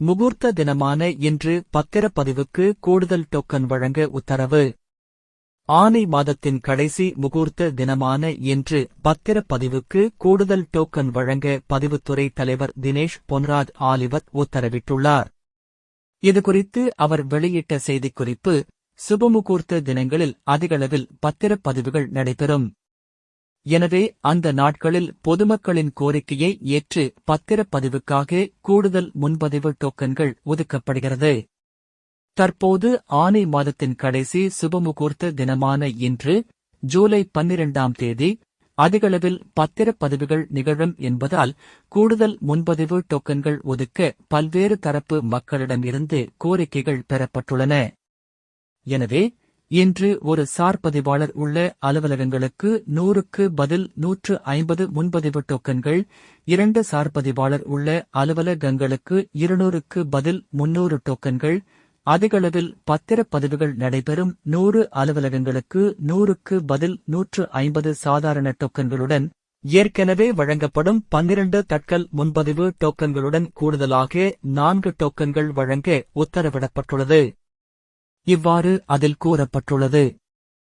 முகூர்த்த தினமான இன்று பத்திரப்பதிவுக்கு கூடுதல் டோக்கன் வழங்க உத்தரவு. ஆனை மாதத்தின் கடைசி முகூர்த்த தினமான இன்று பத்திரப்பதிவுக்கு கூடுதல் டோக்கன் வழங்க பதிவுத்துறை தலைவர் தினேஷ் பொன்ராஜ் ஆலிவத் உத்தரவிட்டுள்ளார். இதுகுறித்து அவர் வெளியிட்ட செய்திக்குறிப்பு சுபமுகூர்த்த தினங்களில் அதிகளவில் பத்திரப்பதிவுகள் நடைபெறும். எனவே அந்த நாட்களில் பொதுமக்களின் கோரிக்கையை ஏற்று பத்திரப்பதிவுக்காக கூடுதல் முன்பதிவு டோக்கன்கள் ஒதுக்கப்படுகிறது. தற்போது ஆனை மாதத்தின் கடைசி சுபமுகூர்த்த தினமான இன்று ஜூலை பன்னிரண்டாம் தேதி அதிகளவில் பத்திரப்பதிவுகள் நிகழும் என்பதால் கூடுதல் முன்பதிவு டோக்கன்கள் ஒதுக்க பல்வேறு தரப்பு மக்களிடமிருந்து கோரிக்கைகள் பெறப்பட்டுள்ளன. எனவே இன்று ஒரு சார் பதிவாளர் உள்ள அலுவலகங்களுக்கு நூறுக்கு பதில் நூற்று ஐம்பது முன்பதிவு டோக்கன்கள் இரண்டு சார் பதிவாளர் உள்ள அலுவலகங்களுக்கு இருநூறுக்கு பதில் முன்னூறு டோக்கன்கள் அதிகளவில் பத்திரப்பதிவுகள் நடைபெறும் நூறு அலுவலகங்களுக்கு நூறுக்கு பதில் நூற்று ஐம்பது சாதாரண டோக்கன்களுடன் ஏற்கனவே வழங்கப்படும் பன்னிரண்டு தட்கல் முன்பதிவு டோக்கன்களுடன் கூடுதலாக நான்கு டோக்கன்கள் வழங்க உத்தரவிடப்பட்டுள்ளது. இவ்வாறு அதில் கூறப்பட்டுள்ளது.